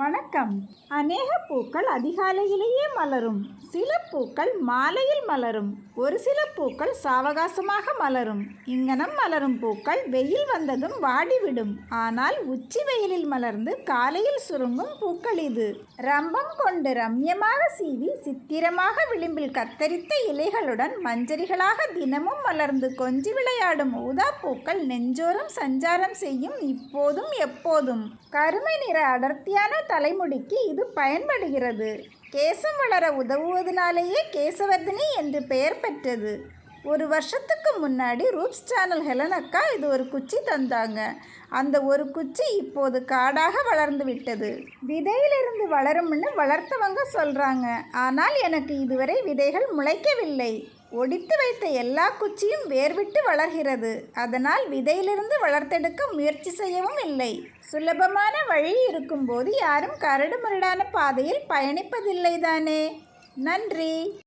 வணக்கம். அநேக பூக்கள் அதிகாலையிலேயே மலரும். சில பூக்கள் மாலையில் மலரும். ஒரு சில பூக்கள் சாவகாசமாக மலரும். இங்கனம் மலரும் பூக்கள் வெயில் வந்ததும் வாடிவிடும். ஆனால் உச்சி வெயிலில் மலர்ந்து காலையில் சுருங்கும் பூக்கள் இது. ரம்பம் கொண்டு ரம்யமாக சீவி சித்திரமாக விளிம்பில் கத்தரித்த இலைகளுடன் மஞ்சரிகளாக தினமும் மலர்ந்து கொஞ்சி விளையாடும் ஊதா பூக்கள் நெஞ்சோறும் சஞ்சாரம் செய்யும் இப்போதும் எப்போதும். கருமை நிற அடர்த்தியான தலைமுடிக்கு இது பயன்படுகிறது. கேசம் வளர உதவுவதனாலேயே கேசவர்தினி என்று பெயர் பெற்றது. ஒரு வருஷத்துக்கு முன்னாடி ரூப்ஸ் சேனல் ஹெலனக்கா இது ஒரு குச்சி தந்தாங்க. அந்த ஒரு குச்சி இப்போது காடாக வளர்ந்து விட்டது. விதையிலிருந்து வளரும்னு வளர்த்தவங்க சொல்கிறாங்க ஆனால் எனக்கு இதுவரை விதைகள் முளைக்கவில்லை. ஒடித்து வைத்த எல்லா குச்சியும் வேர்விட்டு வளர்கிறது. அதனால் விதையிலிருந்து வளர்த்தெடுக்க முயற்சி செய்யவும் இல்லை. சுலபமான வழி இருக்கும்போது யாரும் கரடு முரடான பாதையில் பயணிப்பதில்லை தானே நன்றி.